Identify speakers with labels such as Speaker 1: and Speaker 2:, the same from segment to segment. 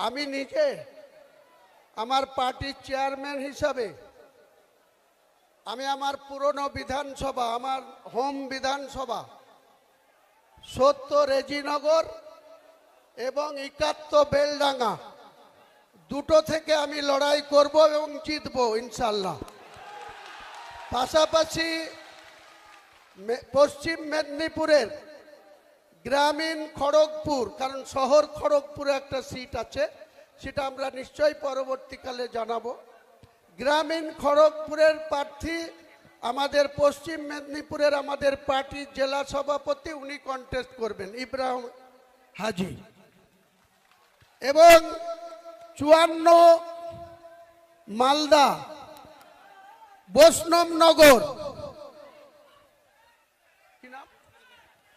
Speaker 1: আমি নিজে আমার পার্টির চেয়ারম্যান হিসাবে আমি আমার পুরনো বিধানসভা, আমার হোম বিধানসভা সত্য রেজিনগর এবং একাত্ত বেলডাঙ্গা দুটো থেকে আমি লড়াই করব এবং জিতব ইনশাল্লাহ পাশাপাশি পশ্চিম মেদিনীপুরের গ্রামীণ খড়গপুর, কারণ শহর খড়গপুরে একটা সিট আছে, সেটা আমরা নিশ্চয়ই পরবর্তীকালে জানাব। গ্রামীণ খড়গপুরের প্রার্থী আমাদের পশ্চিম মেদিনীপুরের আমাদের পার্টির জেলা সভাপতি, উনি কন্টেস্ট করবেন, ইব্রাহিম হাজি। এবং চুয়ান্ন মালদা, বৈষ্ণবনগর কি নাম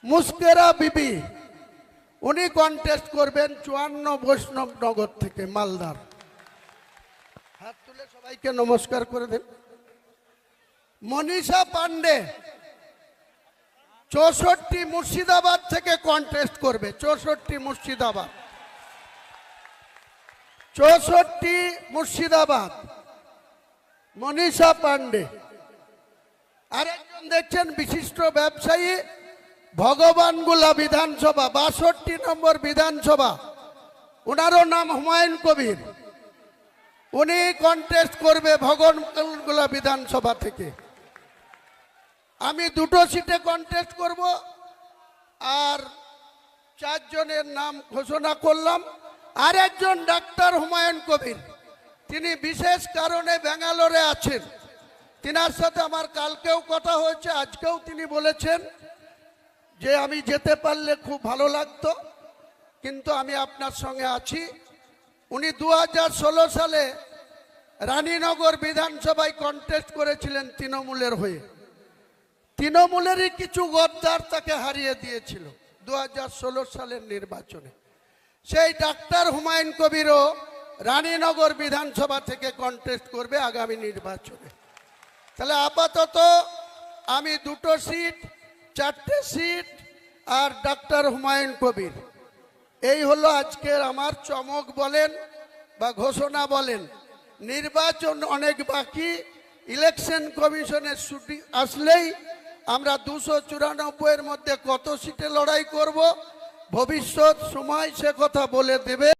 Speaker 1: মুস্কেরা বিবি, উনি কন্টেস্ট করবেন চুয়ান্ন বৈষ্ণবনগর থেকে মালদার। হাত তুলে সবাইকে নমস্কার করে দেন। মনীষা পান্ডে চৌষট্টি মুর্শিদাবাদ থেকে কন্টেস্ট করবে, চৌষট্টি মুর্শিদাবাদ। চৌষট্টি মুর্শিদাবাদ, মনীষা পান্ডে আরেকজন দেখছেন বিশিষ্ট ব্যবসায়ী ভগবানগুলা বিধানসভা, বাষট্টি নম্বর বিধানসভা। ওনারও নাম হুমায়ুন কবির। উনি কন্টেস্ট করবে ভগবানগুলা বিধানসভা থেকে। আমি দুটো সিটে কন্টেস্ট করব আর চারজনের নাম ঘোষণা করলাম। আর একজন ডাক্তার হুমায়ুন কবির। তিনি বিশেষ কারণে ব্যাঙ্গালোরে আছেন। তিনার সাথে আমার কালকেও কথা হয়েছে, আজকেও তিনি বলেছেন যে আমি যেতে পারলে খুব ভালো লাগতো, কিন্তু আমি আপনার সঙ্গে আছি। উনি দু হাজার ষোলো সালে রানীনগর বিধানসভায় কন্টেস্ট করেছিলেন তৃণমূলের হয়ে। তৃণমূলেরই কিছু গদ্দার তাকে হারিয়ে দিয়েছিল দু হাজার ষোলো সালের নির্বাচনে। সেই ডাক্তার হুমায়ুন কবিরও রানীনগর বিধানসভা থেকে কন্টেস্ট করবে আগামী নির্বাচনে। তাহলে আপাতত আমি দুটো সিট চারটে সিট আর ডাক্তার হুমায়ুন কবির। এই হলো আজকের আমার চমক বলেন বা ঘোষণা বলেন। নির্বাচন অনেক বাকি ইলেকশন কমিশনের ছুটি আসলেই আমরা দুশো চুরানব্বইয়ের মধ্যে কত সিটে লড়াই করব? ভবিষ্যৎ সময় সে কথা বলে দেবে।